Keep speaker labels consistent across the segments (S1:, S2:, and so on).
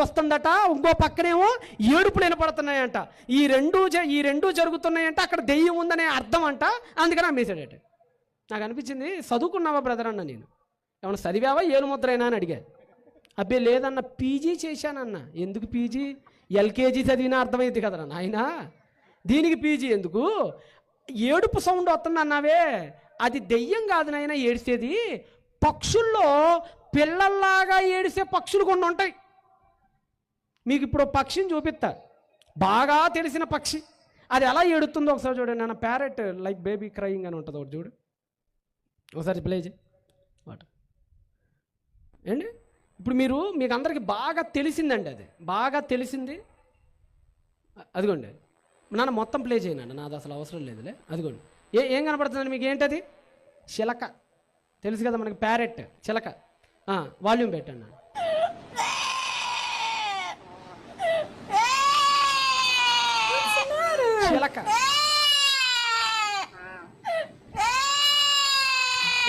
S1: వస్తుందట ఇంకో పక్కనేమో ఏడుపులు వినపడుతున్నాయంట. ఈ రెండు జ- ఈ రెండు జరుగుతున్నాయంట అక్కడ దెయ్యం ఉందనే అర్థం అంట అందుకని అమ్మేశాడట. నాకు అనిపించింది చదువుకున్నావా బ్రదర్ అన్న నేను? ఏమన్నా చదివావా? ఏలు ముద్రైనా అని అడిగా. అబ్బే లేదన్న పీజీ చేశానన్న. ఎందుకు పీజీ? ఎల్కేజీ చదివినా అర్థమైంది కదరా నాయనా. దీనికి పీజీ ఎందుకు? ఏడుపు సౌండ్ వస్తుంది అన్నావే అది దెయ్యం కాదు నాయన ఏడిసేది పక్షుల్లో పిల్లల్లాగా ఏడిసే పక్షులు కొన్ని ఉంటాయి. మీకు ఇప్పుడు పక్షిని చూపిస్తా. బాగా తెలిసిన పక్షి. అది ఎలా ఏడుతుందో ఒకసారి చూడండి నా ప్యారెట్ లైక్ బేబీ క్రయింగ్ అని ఉంటుంది ఒకటి చూడు. ఒకసారి ప్లే చేయి. వాట్? ఏంటి? ఇప్పుడు మీరు మీకు అందరికి బాగా తెలిసిందండి అది. బాగా తెలిసింది. అదిగోండి. నాన్న మొత్తం ప్లే చేయనండి నాది అసలు అవసరం లేదులే. అదిగోండి. ఏ ఏం కనపడుతుందండి మీకు? ఏంటది? చిలక. తెలుసు కదా మనకి ప్యారెట్ చిలక. వాల్యూమ్ పెట్టండి చిలక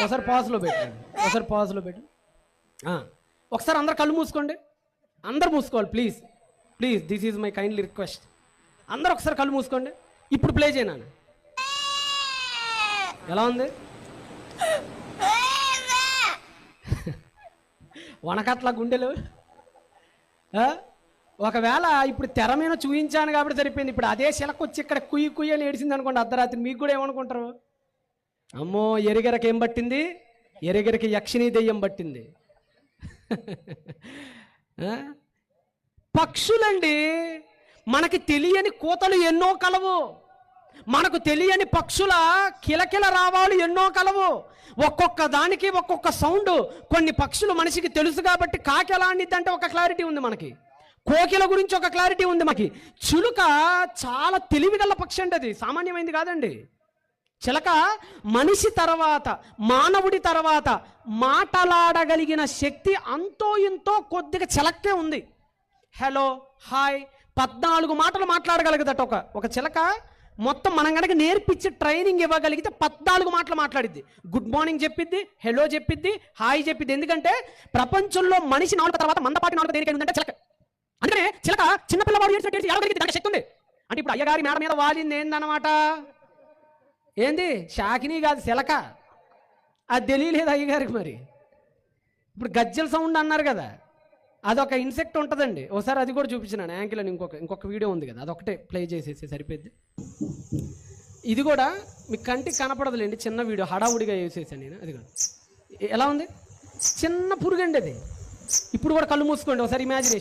S1: ఒకసారి పాజ్లో పెట్టండి ఒకసారి పాజ్లో పెట్టండి ఒకసారి అందరు కళ్ళు మూసుకోండి. అందరు మూసుకోవాలి please please this is my kindly request అందరు ఒకసారి కళ్ళు మూసుకోండి. ఇప్పుడు ప్లే చేయనాను ఎలా ఉంది? వనకట్ల గుండెలు? ఒకవేళ ఇప్పుడు తెర మీద చూపించాను కాబట్టి సరిపోయింది. ఇప్పుడు అదే శిలకొచ్చి ఇక్కడ కుయ్యి కుయ్యి అని ఏడిసింది అనుకోండి అర్ధరాత్రి. మీకు కూడా ఏమనుకుంటారు? అమ్మో ఎరిగెరకి ఏం పట్టింది? ఎరిగెరకి యక్షిణీ దెయ్యం పట్టింది. పక్షులండి మనకి తెలియని కోతలు ఎన్నో కలవు. మనకు తెలియని పక్షుల కిలకిల రావాలు ఎన్నో కలవు. ఒక్కొక్క దానికి ఒక్కొక్క సౌండ్. కొన్ని పక్షులు మనిషికి తెలుసు కాబట్టి కాకి ఎలా అంటే ఒక క్లారిటీ ఉంది మనకి. కోకిల గురించి ఒక క్లారిటీ ఉంది మనకి చిలుక చాలా తెలివిగల పక్షి అండి అది. సామాన్యమైంది కాదండి. చిలక మనిషి తర్వాత మానవుడి తర్వాత మాటలాడగలిగిన శక్తి అంతో ఇంతో కొద్దిగా చిలక్కే ఉంది. హలో హాయ్ పద్నాలుగు మాటలు మాట్లాడగలగదట ఒక ఒక చిలక మొత్తం మనం కనుక నేర్పించి ట్రైనింగ్ ఇవ్వగలిగితే పద్నాలుగు మాటలు మాట్లాడిద్ది. గుడ్ మార్నింగ్ చెప్పిద్ది హలో చెప్పిద్ది హాయ్ చెప్పిద్ది. ఎందుకంటే ప్రపంచంలో మనిషి నాలుగు తర్వాత మందపాటి నాలుగు దేనికై ఉందంటే చిలక. అందుకనే చిలక చిన్నపిల్లవాడు ఏడ్చినట్టు ఏడ్చి ఏడవగలిగితే దానికి శక్తి ఉంది. అంటే ఇప్పుడు అయ్యగారి మేడ మీద వాలింది ఏందన్నమాట ఏంది? షాకిని కాదు శిలక అది తెలియలేదు అయ్యగారికి మరి? ఇప్పుడు గజ్జల సౌండ్ అన్నారు కదా. అదొక ఇన్సెక్ట్ ఉంటుందండి. ఒకసారి అది కూడా చూపించినాను. యాంకిల్ అని ఇంకొక ఇంకొక వీడియో ఉంది కదా. అదొకటే ప్లే చేసేసి సరిపోద్ది ఇది కూడా మీ కంటికి కనపడదులేండి. చిన్న వీడియో. హడావుడిగా వేసేసాను నేను. అది కూడా ఎలా ఉంది? చిన్న పురుగండి అది. ఇప్పుడు కూడా కళ్ళు మూసుకోండి. ఒకసారి ఇమాజినేషన్.